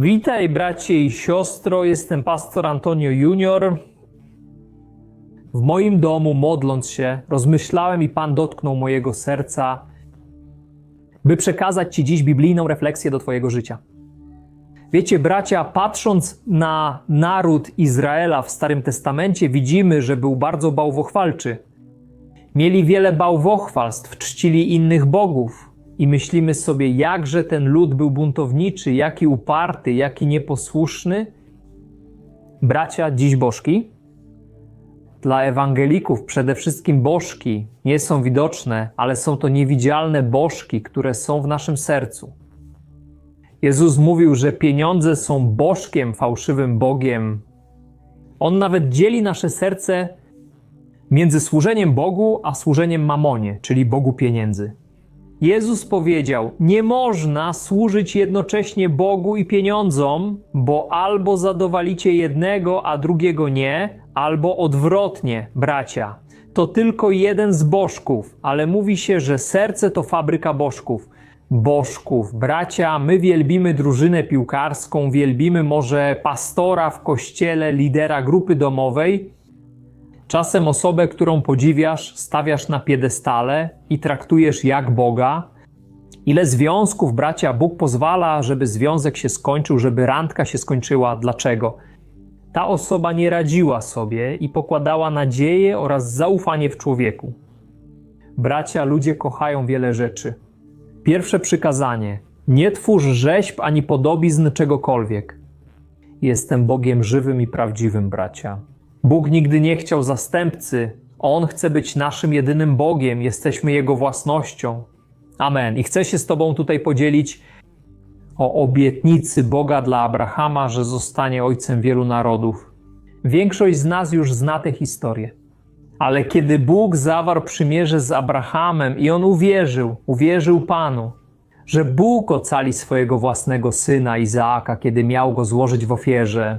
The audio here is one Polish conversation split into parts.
Witaj bracie i siostro, jestem pastor Antonio Junior. W moim domu, modląc się, rozmyślałem i Pan dotknął mojego serca, by przekazać Ci dziś biblijną refleksję do Twojego życia. Wiecie, bracia, patrząc na naród Izraela w Starym Testamencie, widzimy, że był bardzo bałwochwalczy. Mieli wiele bałwochwalstw, czcili innych bogów. I myślimy sobie, jakże ten lud był buntowniczy, jaki uparty, jaki nieposłuszny. Bracia, dziś bożki, dla ewangelików przede wszystkim bożki nie są widoczne, ale są to niewidzialne bożki, które są w naszym sercu. Jezus mówił, że pieniądze są bożkiem, fałszywym Bogiem. On nawet dzieli nasze serce między służeniem Bogu a służeniem mamonie, czyli Bogu pieniędzy. Jezus powiedział: Nie można służyć jednocześnie Bogu i pieniądzom, bo albo zadowolicie jednego, a drugiego nie, albo odwrotnie, bracia. To tylko jeden z bożków, ale mówi się, że serce to fabryka bożków. Bożków, bracia, my wielbimy drużynę piłkarską, wielbimy może pastora w kościele, lidera grupy domowej, Czasem osobę, którą podziwiasz, stawiasz na piedestale i traktujesz jak Boga. Ile związków, bracia, Bóg pozwala, żeby związek się skończył, żeby randka się skończyła. Dlaczego? Ta osoba nie radziła sobie i pokładała nadzieję oraz zaufanie w człowieku. Bracia, ludzie kochają wiele rzeczy. Pierwsze przykazanie: nie twórz rzeźb ani podobizn czegokolwiek. Jestem Bogiem żywym i prawdziwym, bracia. Bóg nigdy nie chciał zastępcy. On chce być naszym jedynym Bogiem, jesteśmy Jego własnością. Amen. I chcę się z Tobą tutaj podzielić o obietnicy Boga dla Abrahama, że zostanie ojcem wielu narodów. Większość z nas już zna tę historię. Ale kiedy Bóg zawarł przymierze z Abrahamem i on uwierzył, uwierzył Panu, że Bóg ocali swojego własnego syna Izaaka, kiedy miał go złożyć w ofierze,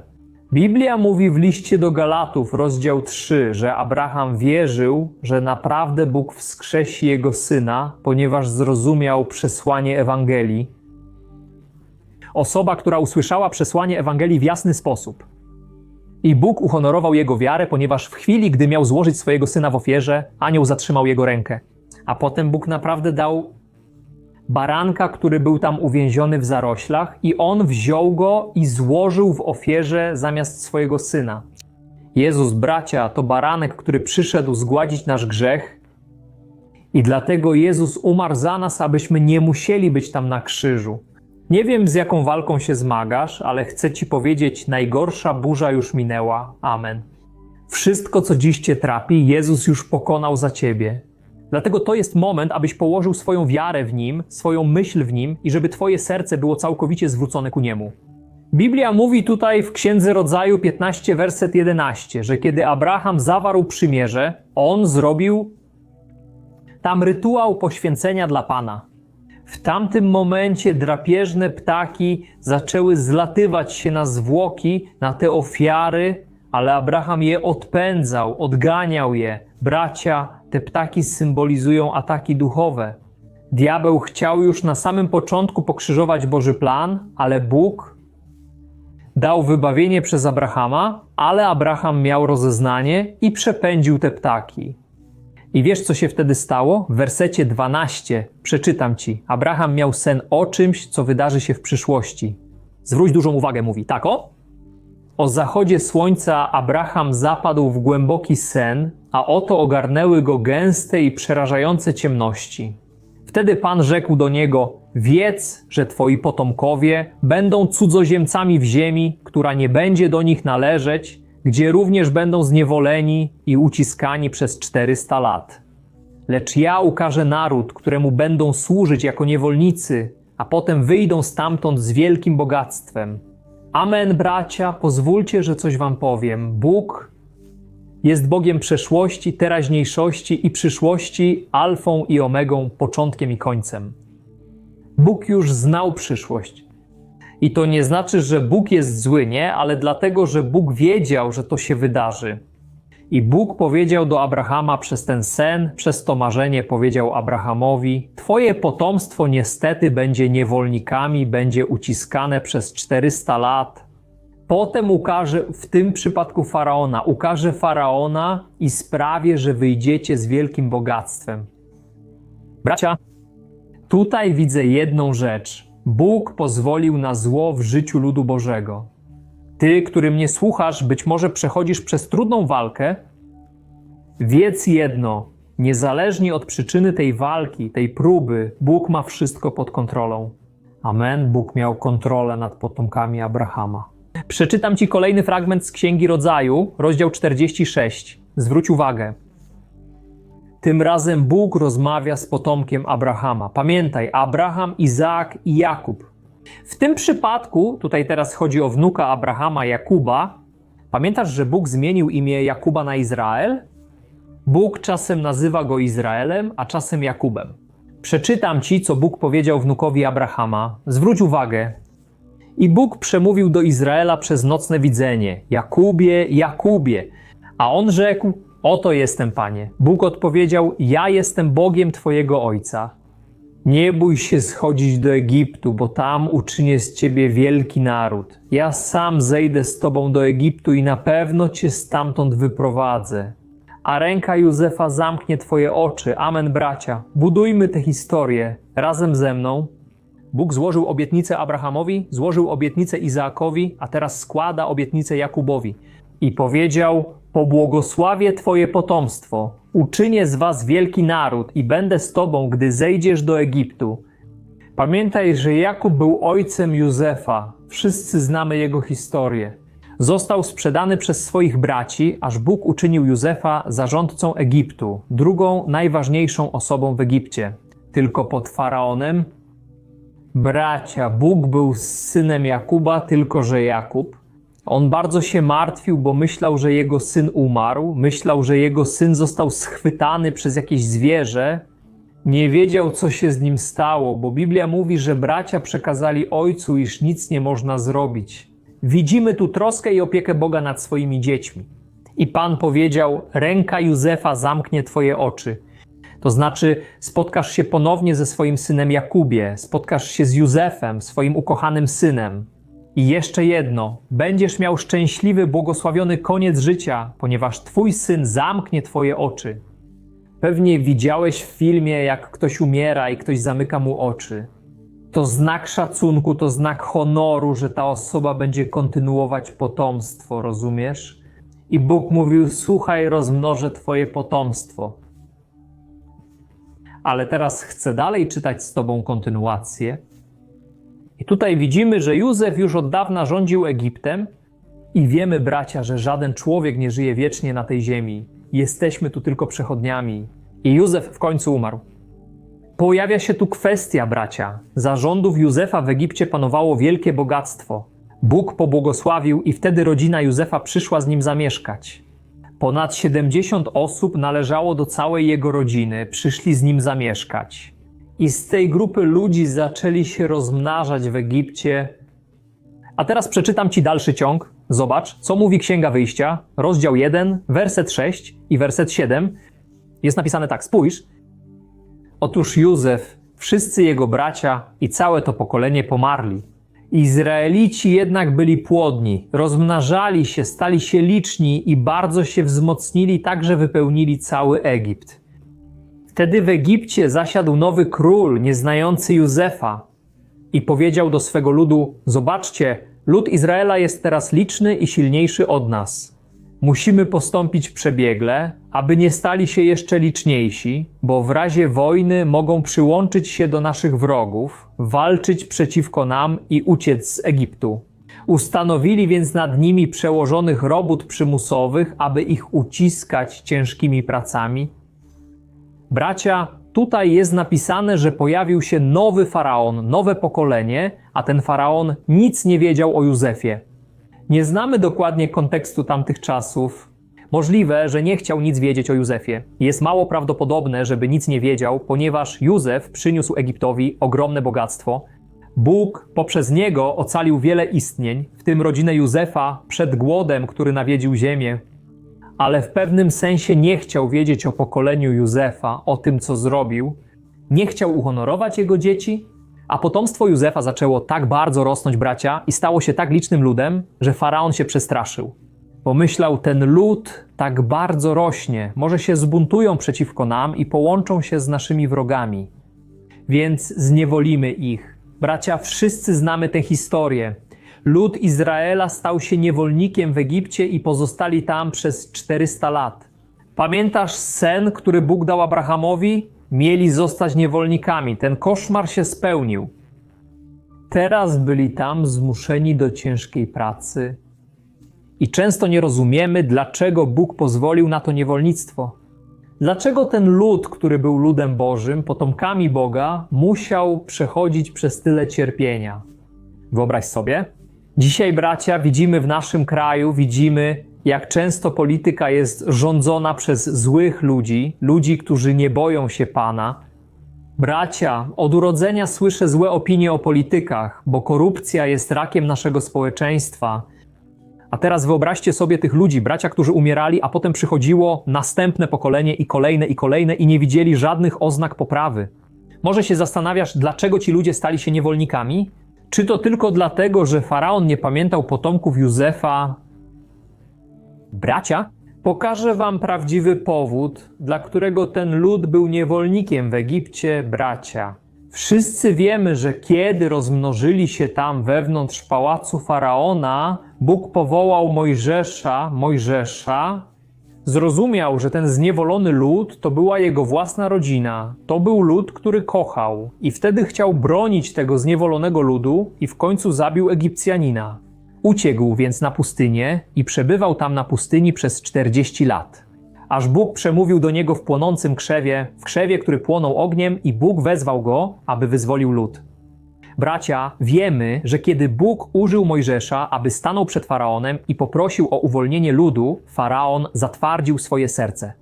Biblia mówi w liście do Galatów, rozdział 3, że Abraham wierzył, że naprawdę Bóg wskrzesi jego syna, ponieważ zrozumiał przesłanie Ewangelii. Osoba, która usłyszała przesłanie Ewangelii w jasny sposób. I Bóg uhonorował jego wiarę, ponieważ w chwili, gdy miał złożyć swojego syna w ofierze, anioł zatrzymał jego rękę. A potem Bóg naprawdę dał baranka, który był tam uwięziony w zaroślach, i on wziął go i złożył w ofierze zamiast swojego syna. Jezus, bracia, to baranek, który przyszedł zgładzić nasz grzech, i dlatego Jezus umarł za nas, abyśmy nie musieli być tam na krzyżu. Nie wiem, z jaką walką się zmagasz, ale chcę Ci powiedzieć: najgorsza burza już minęła. Amen. Wszystko, co dziś Cię trapi, Jezus już pokonał za Ciebie. Dlatego to jest moment, abyś położył swoją wiarę w Nim, swoją myśl w Nim i żeby Twoje serce było całkowicie zwrócone ku Niemu. Biblia mówi tutaj w Księdze Rodzaju 15, werset 11, że kiedy Abraham zawarł przymierze, on zrobił tam rytuał poświęcenia dla Pana. W tamtym momencie drapieżne ptaki zaczęły zlatywać się na zwłoki, na te ofiary, ale Abraham je odpędzał, odganiał je. Bracia, te ptaki symbolizują ataki duchowe. Diabeł chciał już na samym początku pokrzyżować Boży plan, ale Bóg dał wybawienie przez Abrahama, ale Abraham miał rozeznanie i przepędził te ptaki. I wiesz, co się wtedy stało? W wersecie 12 przeczytam ci. Abraham miał sen o czymś, co wydarzy się w przyszłości. Zwróć dużą uwagę, mówi. Tak o? O zachodzie słońca Abraham zapadł w głęboki sen, a oto ogarnęły go gęste i przerażające ciemności. Wtedy Pan rzekł do niego: Wiedz, że twoi potomkowie będą cudzoziemcami w ziemi, która nie będzie do nich należeć, gdzie również będą zniewoleni i uciskani przez 400 lat. Lecz ja ukażę naród, któremu będą służyć jako niewolnicy, a potem wyjdą stamtąd z wielkim bogactwem. Amen, bracia, pozwólcie, że coś wam powiem. Bóg jest Bogiem przeszłości, teraźniejszości i przyszłości, alfą i omegą, początkiem i końcem. Bóg już znał przyszłość. I to nie znaczy, że Bóg jest zły, nie, ale dlatego, że Bóg wiedział, że to się wydarzy. I Bóg powiedział do Abrahama przez ten sen, przez to marzenie powiedział Abrahamowi: Twoje potomstwo niestety będzie niewolnikami, będzie uciskane przez 400 lat. Potem ukaże, w tym przypadku faraona, ukaże faraona i sprawię, że wyjdziecie z wielkim bogactwem. Bracia, tutaj widzę jedną rzecz. Bóg pozwolił na zło w życiu ludu Bożego. Ty, który mnie słuchasz, być może przechodzisz przez trudną walkę, wiedz jedno: niezależnie od przyczyny tej walki, tej próby, Bóg ma wszystko pod kontrolą. Amen. Bóg miał kontrolę nad potomkami Abrahama. Przeczytam ci kolejny fragment z Księgi Rodzaju, rozdział 46. Zwróć uwagę. Tym razem Bóg rozmawia z potomkiem Abrahama. Pamiętaj, Abraham, Izaak i Jakub. W tym przypadku, tutaj teraz chodzi o wnuka Abrahama, Jakuba. Pamiętasz, że Bóg zmienił imię Jakuba na Izrael? Bóg czasem nazywa go Izraelem, a czasem Jakubem. Przeczytam ci, co Bóg powiedział wnukowi Abrahama. Zwróć uwagę. I Bóg przemówił do Izraela przez nocne widzenie: Jakubie, Jakubie. A on rzekł: Oto jestem, panie. Bóg odpowiedział: Ja jestem Bogiem twojego ojca. Nie bój się schodzić do Egiptu, bo tam uczynię z ciebie wielki naród. Ja sam zejdę z tobą do Egiptu i na pewno cię stamtąd wyprowadzę. A ręka Józefa zamknie twoje oczy. Amen, bracia. Budujmy tę historię razem ze mną. Bóg złożył obietnicę Abrahamowi, złożył obietnicę Izaakowi, a teraz składa obietnicę Jakubowi. I powiedział: Pobłogosławię Twoje potomstwo, uczynię z Was wielki naród i będę z Tobą, gdy zejdziesz do Egiptu. Pamiętaj, że Jakub był ojcem Józefa. Wszyscy znamy jego historię. Został sprzedany przez swoich braci, aż Bóg uczynił Józefa zarządcą Egiptu, drugą najważniejszą osobą w Egipcie. Tylko pod faraonem bracia. Bóg był synem Jakuba, tylko że Jakub. On bardzo się martwił, bo myślał, że jego syn umarł, myślał, że jego syn został schwytany przez jakieś zwierzę. Nie wiedział, co się z nim stało, bo Biblia mówi, że bracia przekazali ojcu, iż nic nie można zrobić. Widzimy tu troskę i opiekę Boga nad swoimi dziećmi. I Pan powiedział: Ręka Józefa zamknie twoje oczy. To znaczy, spotkasz się ponownie ze swoim synem Jakubie, spotkasz się z Józefem, swoim ukochanym synem. I jeszcze jedno: będziesz miał szczęśliwy, błogosławiony koniec życia, ponieważ twój syn zamknie twoje oczy. Pewnie widziałeś w filmie, jak ktoś umiera i ktoś zamyka mu oczy. To znak szacunku, to znak honoru, że ta osoba będzie kontynuować potomstwo, rozumiesz? I Bóg mówił: Słuchaj, rozmnożę twoje potomstwo. Ale teraz chcę dalej czytać z Tobą kontynuację. I tutaj widzimy, że Józef już od dawna rządził Egiptem, i wiemy, bracia, że żaden człowiek nie żyje wiecznie na tej ziemi. Jesteśmy tu tylko przechodniami. I Józef w końcu umarł. Pojawia się tu kwestia, bracia. Za rządów Józefa w Egipcie panowało wielkie bogactwo. Bóg pobłogosławił i wtedy rodzina Józefa przyszła z nim zamieszkać. Ponad 70 osób należało do całej jego rodziny, przyszli z nim zamieszkać. I z tej grupy ludzi zaczęli się rozmnażać w Egipcie. A teraz przeczytam ci dalszy ciąg. Zobacz, co mówi Księga Wyjścia, rozdział 1, werset 6 i werset 7. Jest napisane tak: Spójrz. Otóż Józef, wszyscy jego bracia i całe to pokolenie pomarli. Izraelici jednak byli płodni, rozmnażali się, stali się liczni i bardzo się wzmocnili, tak że wypełnili cały Egipt. Wtedy w Egipcie zasiadł nowy król, nieznający Józefa, i powiedział do swego ludu: Zobaczcie, lud Izraela jest teraz liczny i silniejszy od nas. Musimy postąpić przebiegle, aby nie stali się jeszcze liczniejsi, bo w razie wojny mogą przyłączyć się do naszych wrogów, walczyć przeciwko nam i uciec z Egiptu. Ustanowili więc nad nimi przełożonych robót przymusowych, aby ich uciskać ciężkimi pracami. Bracia, tutaj jest napisane, że pojawił się nowy faraon, nowe pokolenie, a ten faraon nic nie wiedział o Józefie. Nie znamy dokładnie kontekstu tamtych czasów. Możliwe, że nie chciał nic wiedzieć o Józefie. Jest mało prawdopodobne, żeby nic nie wiedział, ponieważ Józef przyniósł Egiptowi ogromne bogactwo. Bóg poprzez niego ocalił wiele istnień, w tym rodzinę Józefa, przed głodem, który nawiedził ziemię. ale w pewnym sensie nie chciał wiedzieć o pokoleniu Józefa, o tym, co zrobił. Nie chciał uhonorować jego dzieci, a potomstwo Józefa zaczęło tak bardzo rosnąć, bracia, i stało się tak licznym ludem, że faraon się przestraszył. Pomyślał, ten lud tak bardzo rośnie, może się zbuntują przeciwko nam i połączą się z naszymi wrogami. Więc zniewolimy ich. Bracia, wszyscy znamy tę historię. Lud Izraela stał się niewolnikiem w Egipcie i pozostali tam przez 400 lat. Pamiętasz sen, który Bóg dał Abrahamowi? Mieli zostać niewolnikami. Ten koszmar się spełnił. Teraz byli tam zmuszeni do ciężkiej pracy. I często nie rozumiemy, dlaczego Bóg pozwolił na to niewolnictwo. Dlaczego ten lud, który był ludem Bożym, potomkami Boga, musiał przechodzić przez tyle cierpienia? Wyobraź sobie. Dzisiaj, bracia, widzimy w naszym kraju, widzimy, jak często polityka jest rządzona przez złych ludzi, ludzi, którzy nie boją się Pana. Bracia, od urodzenia słyszę złe opinie o politykach, bo korupcja jest rakiem naszego społeczeństwa. A teraz wyobraźcie sobie tych ludzi, bracia, którzy umierali, a potem przychodziło następne pokolenie i kolejne i kolejne i nie widzieli żadnych oznak poprawy. Może się zastanawiasz, dlaczego ci ludzie stali się niewolnikami? Czy to tylko dlatego, że faraon nie pamiętał potomków Józefa? Bracia, pokażę wam prawdziwy powód, dla którego ten lud był niewolnikiem w Egipcie, bracia. Wszyscy wiemy, że kiedy rozmnożyli się tam wewnątrz pałacu faraona, Bóg powołał Mojżesza, Mojżesza, zrozumiał, że ten zniewolony lud to była jego własna rodzina. To był lud, który kochał i wtedy chciał bronić tego zniewolonego ludu i w końcu zabił Egipcjanina. Uciekł więc na pustynię i przebywał tam na pustyni przez 40 lat. Aż Bóg przemówił do niego w płonącym krzewie, w krzewie, który płonął ogniem, i Bóg wezwał go, aby wyzwolił lud. Bracia, wiemy, że kiedy Bóg użył Mojżesza, aby stanął przed faraonem i poprosił o uwolnienie ludu, faraon zatwardził swoje serce.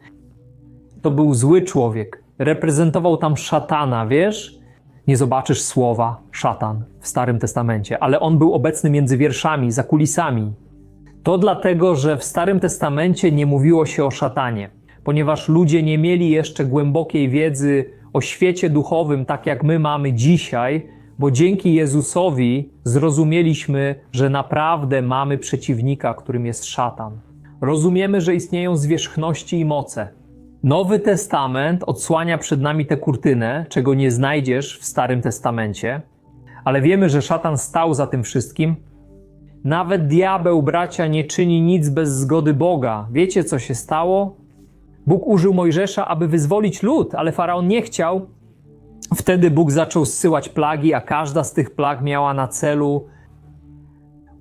To był zły człowiek. Reprezentował tam szatana, wiesz? Nie zobaczysz słowa szatan w Starym Testamencie, ale on był obecny między wierszami, za kulisami. To dlatego, że w Starym Testamencie nie mówiło się o szatanie, ponieważ ludzie nie mieli jeszcze głębokiej wiedzy o świecie duchowym, tak jak my mamy dzisiaj, bo dzięki Jezusowi zrozumieliśmy, że naprawdę mamy przeciwnika, którym jest szatan. Rozumiemy, że istnieją zwierzchności i moce. Nowy Testament odsłania przed nami tę kurtynę, czego nie znajdziesz w Starym Testamencie, ale wiemy, że szatan stał za tym wszystkim. Nawet diabeł, bracia, nie czyni nic bez zgody Boga. Wiecie, co się stało? Bóg użył Mojżesza, aby wyzwolić lud, ale faraon nie chciał, Wtedy Bóg zaczął zsyłać plagi, a każda z tych plag miała na celu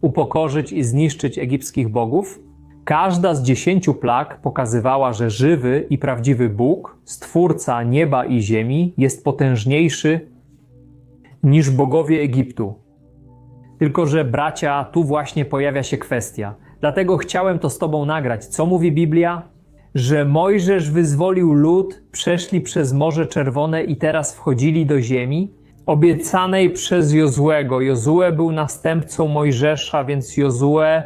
upokorzyć i zniszczyć egipskich bogów. Każda z dziesięciu plag pokazywała, że żywy i prawdziwy Bóg, stwórca nieba i ziemi, jest potężniejszy niż bogowie Egiptu. Tylko, że bracia, tu właśnie pojawia się kwestia. Dlatego chciałem to z Tobą nagrać. Co mówi Biblia? że Mojżesz wyzwolił lud, przeszli przez Morze Czerwone i teraz wchodzili do ziemi obiecanej przez Jozłego. Jozue był następcą Mojżesza, więc Jozue,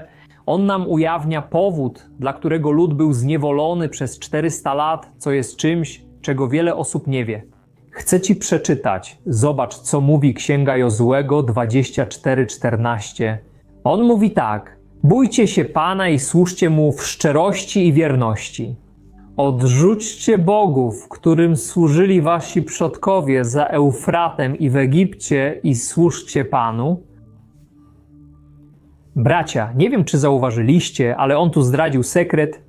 on nam ujawnia powód, dla którego lud był zniewolony przez 400 lat, co jest czymś, czego wiele osób nie wie. Chcę Ci przeczytać. Zobacz, co mówi Księga Jozłego 24:14. On mówi tak – Bójcie się Pana i służcie Mu w szczerości i wierności. Odrzućcie bogów, którym służyli wasi przodkowie za Eufratem i w Egipcie i służcie Panu. Bracia, nie wiem czy zauważyliście, ale on tu zdradził sekret.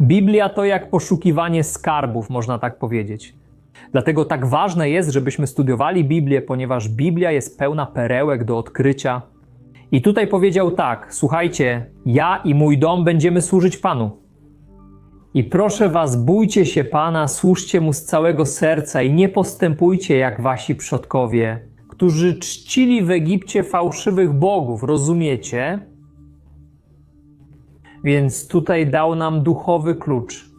Biblia to jak poszukiwanie skarbów, można tak powiedzieć. Dlatego tak ważne jest, żebyśmy studiowali Biblię, ponieważ Biblia jest pełna perełek do odkrycia i tutaj powiedział tak: Słuchajcie, ja i mój dom będziemy służyć Panu. I proszę was, bójcie się Pana, służcie mu z całego serca i nie postępujcie jak wasi przodkowie, którzy czcili w Egipcie fałszywych bogów, rozumiecie? Więc tutaj dał nam duchowy klucz.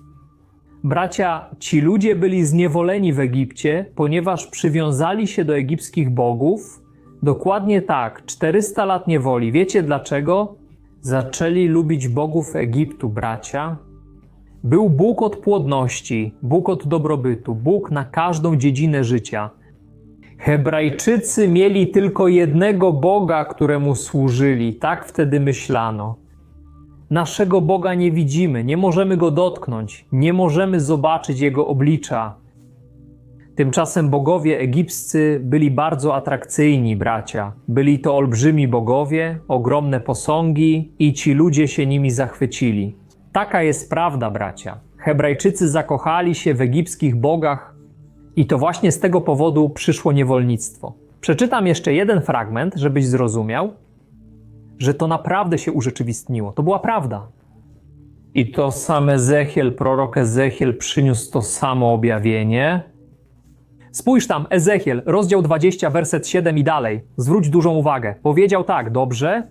Bracia, ci ludzie byli zniewoleni w Egipcie, ponieważ przywiązali się do egipskich bogów Dokładnie tak, 400 lat niewoli. Wiecie dlaczego? Zaczęli lubić bogów Egiptu, bracia. Był Bóg od płodności, Bóg od dobrobytu, Bóg na każdą dziedzinę życia. Hebrajczycy mieli tylko jednego Boga, któremu służyli, tak wtedy myślano. Naszego Boga nie widzimy, nie możemy go dotknąć, nie możemy zobaczyć jego oblicza. Tymczasem bogowie egipscy byli bardzo atrakcyjni, bracia. Byli to olbrzymi bogowie, ogromne posągi i ci ludzie się nimi zachwycili. Taka jest prawda, bracia. Hebrajczycy zakochali się w egipskich bogach i to właśnie z tego powodu przyszło niewolnictwo. Przeczytam jeszcze jeden fragment, żebyś zrozumiał, że to naprawdę się urzeczywistniło. To była prawda. I to sam Ezechiel, prorok Ezechiel przyniósł to samo objawienie. Spójrz tam, Ezechiel, rozdział 20, werset 7 i dalej. Zwróć dużą uwagę. Powiedział tak, dobrze?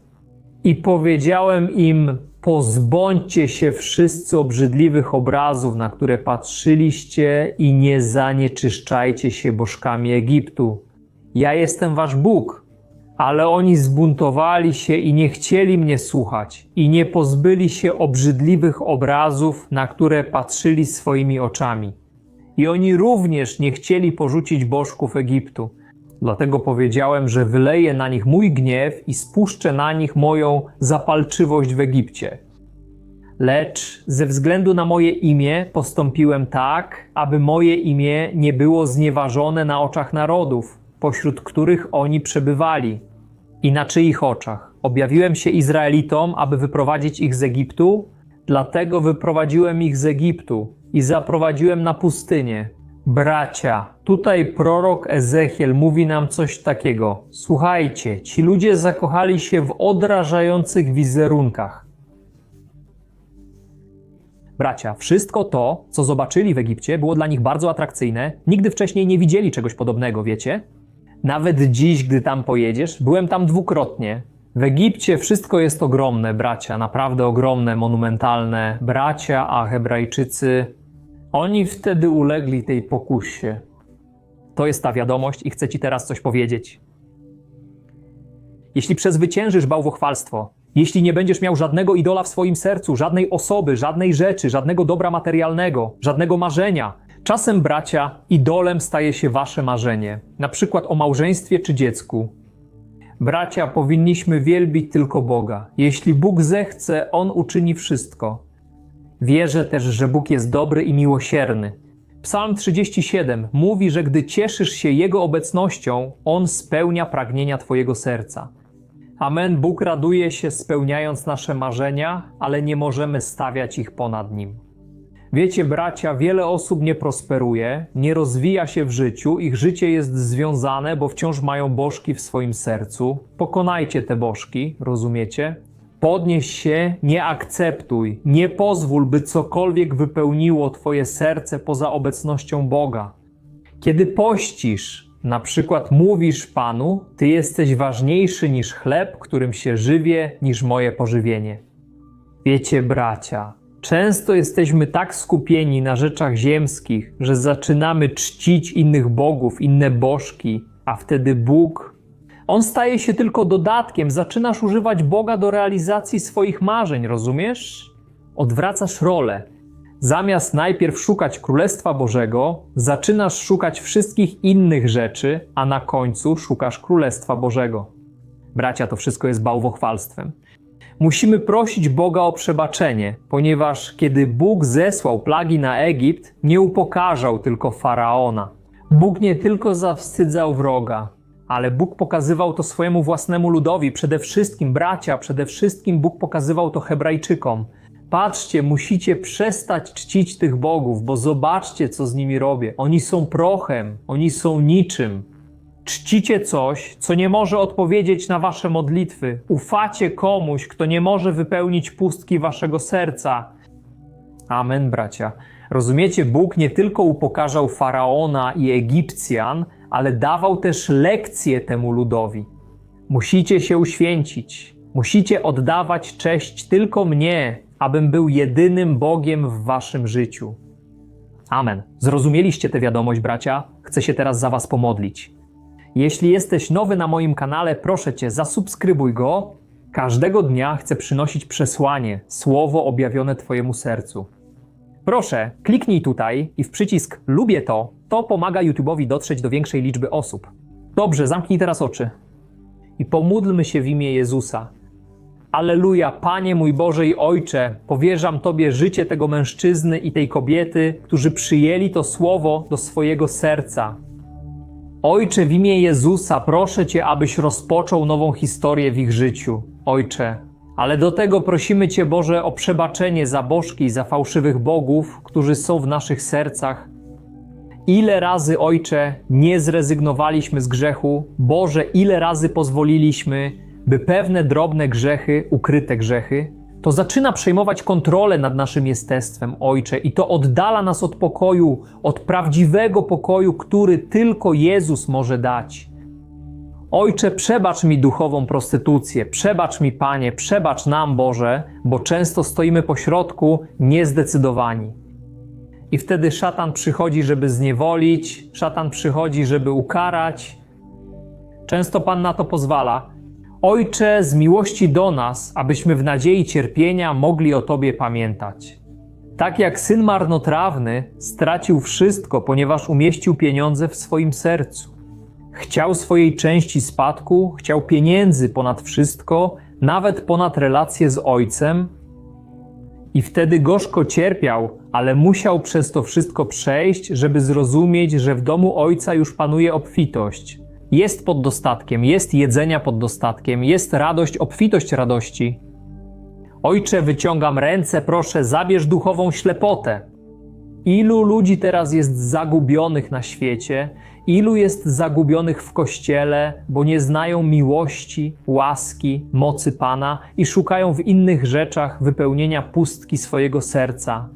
I powiedziałem im, pozbądźcie się wszyscy obrzydliwych obrazów, na które patrzyliście i nie zanieczyszczajcie się bożkami Egiptu. Ja jestem wasz Bóg. Ale oni zbuntowali się i nie chcieli mnie słuchać, i nie pozbyli się obrzydliwych obrazów, na które patrzyli swoimi oczami. I oni również nie chcieli porzucić bożków Egiptu. Dlatego powiedziałem, że wyleję na nich mój gniew i spuszczę na nich moją zapalczywość w Egipcie. Lecz ze względu na moje imię postąpiłem tak, aby moje imię nie było znieważone na oczach narodów, pośród których oni przebywali. I na czyich oczach? Objawiłem się Izraelitom, aby wyprowadzić ich z Egiptu, dlatego wyprowadziłem ich z Egiptu i zaprowadziłem na pustynię. Bracia, tutaj prorok Ezechiel mówi nam coś takiego. Słuchajcie, ci ludzie zakochali się w odrażających wizerunkach. Bracia, wszystko to, co zobaczyli w Egipcie, było dla nich bardzo atrakcyjne. Nigdy wcześniej nie widzieli czegoś podobnego, wiecie? Nawet dziś, gdy tam pojedziesz, byłem tam dwukrotnie. W Egipcie wszystko jest ogromne, bracia, naprawdę ogromne, monumentalne. Bracia, a Hebrajczycy, oni wtedy ulegli tej pokusie. To jest ta wiadomość i chcę Ci teraz coś powiedzieć. Jeśli przezwyciężysz bałwochwalstwo, jeśli nie będziesz miał żadnego idola w swoim sercu, żadnej osoby, żadnej rzeczy, żadnego dobra materialnego, żadnego marzenia, czasem bracia, idolem staje się wasze marzenie, na przykład o małżeństwie czy dziecku. Bracia, powinniśmy wielbić tylko Boga. Jeśli Bóg zechce, On uczyni wszystko. Wierzę też, że Bóg jest dobry i miłosierny. Psalm 37 mówi, że gdy cieszysz się Jego obecnością, On spełnia pragnienia Twojego serca. Amen. Bóg raduje się spełniając nasze marzenia, ale nie możemy stawiać ich ponad Nim. Wiecie, bracia, wiele osób nie prosperuje, nie rozwija się w życiu, ich życie jest związane, bo wciąż mają bożki w swoim sercu. Pokonajcie te bożki, rozumiecie? Podnieś się, nie akceptuj, nie pozwól, by cokolwiek wypełniło Twoje serce poza obecnością Boga. Kiedy pościsz, na przykład mówisz Panu, Ty jesteś ważniejszy niż chleb, którym się żywię, niż moje pożywienie. Wiecie, bracia, często jesteśmy tak skupieni na rzeczach ziemskich, że zaczynamy czcić innych bogów, inne bożki, a wtedy Bóg on staje się tylko dodatkiem. Zaczynasz używać Boga do realizacji swoich marzeń, rozumiesz? Odwracasz rolę. Zamiast najpierw szukać Królestwa Bożego, zaczynasz szukać wszystkich innych rzeczy, a na końcu szukasz Królestwa Bożego. Bracia, to wszystko jest bałwochwalstwem. Musimy prosić Boga o przebaczenie, ponieważ kiedy Bóg zesłał plagi na Egipt, nie upokarzał tylko faraona. Bóg nie tylko zawstydzał wroga, ale Bóg pokazywał to swojemu własnemu ludowi, przede wszystkim bracia, przede wszystkim Bóg pokazywał to Hebrajczykom. Patrzcie, musicie przestać czcić tych bogów, bo zobaczcie, co z nimi robię. Oni są prochem, oni są niczym. Czcicie coś, co nie może odpowiedzieć na wasze modlitwy. Ufacie komuś, kto nie może wypełnić pustki waszego serca. Amen, bracia. Rozumiecie, Bóg nie tylko upokarzał faraona i Egipcjan, ale dawał też lekcje temu ludowi. Musicie się uświęcić, musicie oddawać cześć tylko mnie, abym był jedynym Bogiem w waszym życiu. Amen. Zrozumieliście tę wiadomość, bracia? Chcę się teraz za was pomodlić. Jeśli jesteś nowy na moim kanale, proszę cię, zasubskrybuj go. Każdego dnia chcę przynosić przesłanie, słowo objawione Twojemu sercu. Proszę, kliknij tutaj i w przycisk Lubię to. To pomaga YouTube'owi dotrzeć do większej liczby osób. Dobrze, zamknij teraz oczy. I pomódlmy się w imię Jezusa. Aleluja, Panie mój Boże i Ojcze, powierzam Tobie życie tego mężczyzny i tej kobiety, którzy przyjęli to słowo do swojego serca. Ojcze, w imię Jezusa proszę Cię, abyś rozpoczął nową historię w ich życiu. Ojcze, ale do tego prosimy Cię, Boże, o przebaczenie za bożki, za fałszywych bogów, którzy są w naszych sercach. Ile razy, Ojcze, nie zrezygnowaliśmy z grzechu? Boże, ile razy pozwoliliśmy, by pewne drobne grzechy, ukryte grzechy, to zaczyna przejmować kontrolę nad naszym jestestwem, Ojcze, i to oddala nas od pokoju, od prawdziwego pokoju, który tylko Jezus może dać. Ojcze, przebacz mi duchową prostytucję, przebacz mi, Panie, przebacz nam, Boże, bo często stoimy po środku niezdecydowani. I wtedy szatan przychodzi, żeby zniewolić, szatan przychodzi, żeby ukarać. Często Pan na to pozwala. Ojcze, z miłości do nas, abyśmy w nadziei cierpienia mogli o Tobie pamiętać. Tak jak syn marnotrawny stracił wszystko, ponieważ umieścił pieniądze w swoim sercu. Chciał swojej części spadku, chciał pieniędzy ponad wszystko, nawet ponad relacje z ojcem, i wtedy gorzko cierpiał, ale musiał przez to wszystko przejść, żeby zrozumieć, że w domu ojca już panuje obfitość. Jest pod dostatkiem, jest jedzenia pod dostatkiem, jest radość, obfitość radości. Ojcze, wyciągam ręce, proszę, zabierz duchową ślepotę. Ilu ludzi teraz jest zagubionych na świecie, ilu jest zagubionych w kościele, bo nie znają miłości, łaski, mocy Pana i szukają w innych rzeczach wypełnienia pustki swojego serca.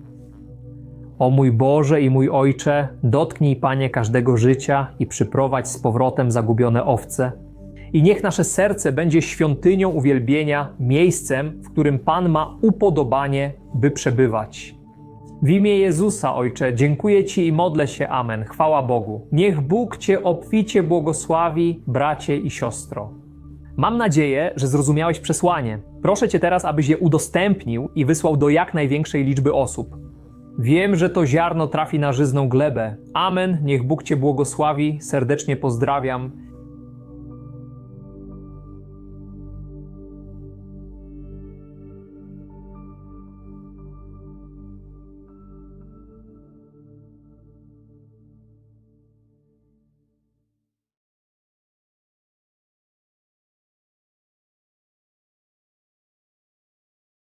O mój Boże i mój Ojcze, dotknij Panie każdego życia i przyprowadź z powrotem zagubione owce. I niech nasze serce będzie świątynią uwielbienia, miejscem, w którym Pan ma upodobanie, by przebywać. W imię Jezusa, Ojcze, dziękuję Ci i modlę się. Amen. Chwała Bogu. Niech Bóg Cię obficie błogosławi, bracie i siostro. Mam nadzieję, że zrozumiałeś przesłanie. Proszę Cię teraz, abyś je udostępnił i wysłał do jak największej liczby osób. Wiem, że to ziarno trafi na żyzną glebę. Amen. Niech Bóg Cię błogosławi. Serdecznie pozdrawiam.